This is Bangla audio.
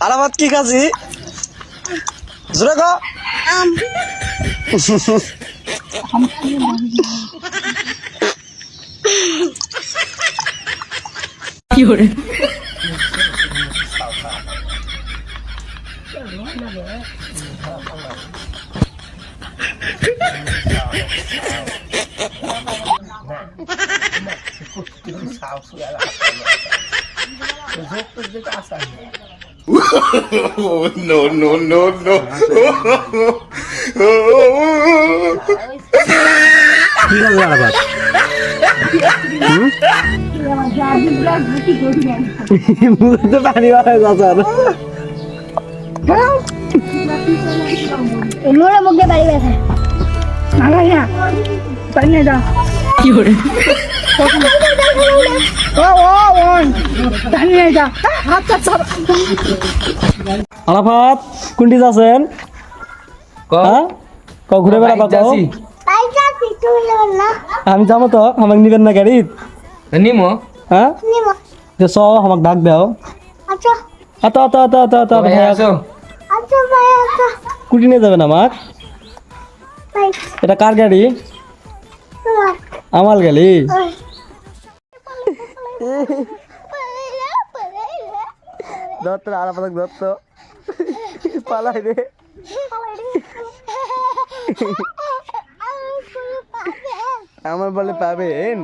আরামাত কি কাজি? জোরে গো no, no, no, no. কি কাজি আরামাত মুখে তো পানি আর মুখে বাড়ি গেছে ভালো না পারি না দাও কি করে ও ও ও জানি না যা আচ্ছা আচ্ছা আরাফাত কোনটি যাচ্ছেন? হ্যাঁ? ক ঘুরে বেড়াবা না আমি যাব তো আমাকে নিবেন না গাড়িত। নিমো। হ্যাঁ? যে চ আমাকে ডাক দাও। আচ্ছা। আত আত আত আত আত ভাই আসো। আচ্ছা ভাই আচ্ছা। কুটি নিয়ে যাবেন আমার এটা কার গাড়ি? আমার গাড়ি। ওই। আলা পাতক দত্ত পালাই রে আমার বলে পাবেন